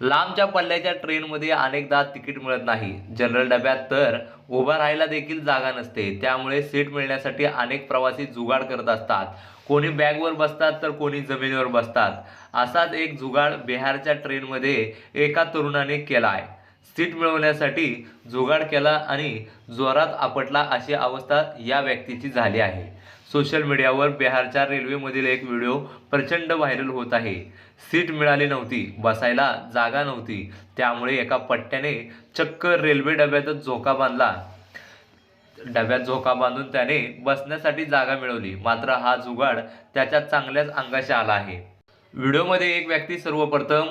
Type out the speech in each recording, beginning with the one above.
लांबच्या पल्ल्याच्या ट्रेनमध्ये अनेकदा तिकीट मिळत नाही. जनरल डब्यात तर उभा राहायला देखील जागा नसते. त्यामुळे सीट मिळण्यासाठी अनेक प्रवासी जुगाड करत असतात. कोणी बॅगवर बसतात तर कोणी जमिनीवर बसतात. असाच एक जुगाड बिहारच्या ट्रेनमध्ये एका तरुणाने केला आहे सीट मिळवण्यासाठी जुगाड केला आणि जोरात आपटला अशी अवस्था या व्यक्तीची झाली आहे. सोशल मीडियावर बिहारच्या रेल्वेमधील एक व्हिडिओ प्रचंड व्हायरल होत आहे. सीट मिळाली नव्हती बसायला जागा नव्हती. त्यामुळे एका पट्ट्याने चक्क रेल्वे डब्यातच झोका बांधला. डब्यात झोका बांधून त्याने बसण्यासाठी जागा मिळवली. मात्र हा जुगाड त्याच्या चांगल्याच अंगाशी आला आहे. व्हिडिओमध्ये एक व्यक्ती सर्वप्रथम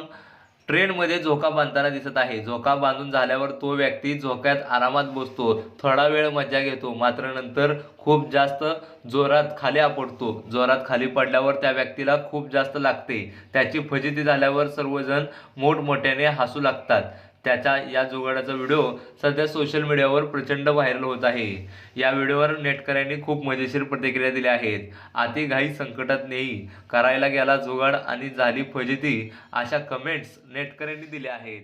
ट्रेनमध्ये झोका बांधताना दिसत आहे. झोका बांधून झाल्यावर तो व्यक्ती झोक्यात आरामात बसतो. थोडा वेळ मजा घेतो. मात्र नंतर खूप जास्त जोरात खाली आपडतो जोरात खाली पडल्यावर त्या व्यक्तीला खूप जास्त लागते. त्याची फजिती झाल्यावर सर्वजण मोठमोठ्याने हसू लागतात. त्याच्या या जुगाडाचा व्हिडिओ सध्या सोशल मीडियावर प्रचंड व्हायरल होत आहे. या व्हिडिओवर नेटकऱ्यांनी खूप मजेशीर प्रतिक्रिया दिल्या आहेत. आती घाई संकटात नेई. करायला गेला जुगाड आणि झाली फजिती अशा कमेंट्स नेटकऱ्यांनी दिल्या आहेत.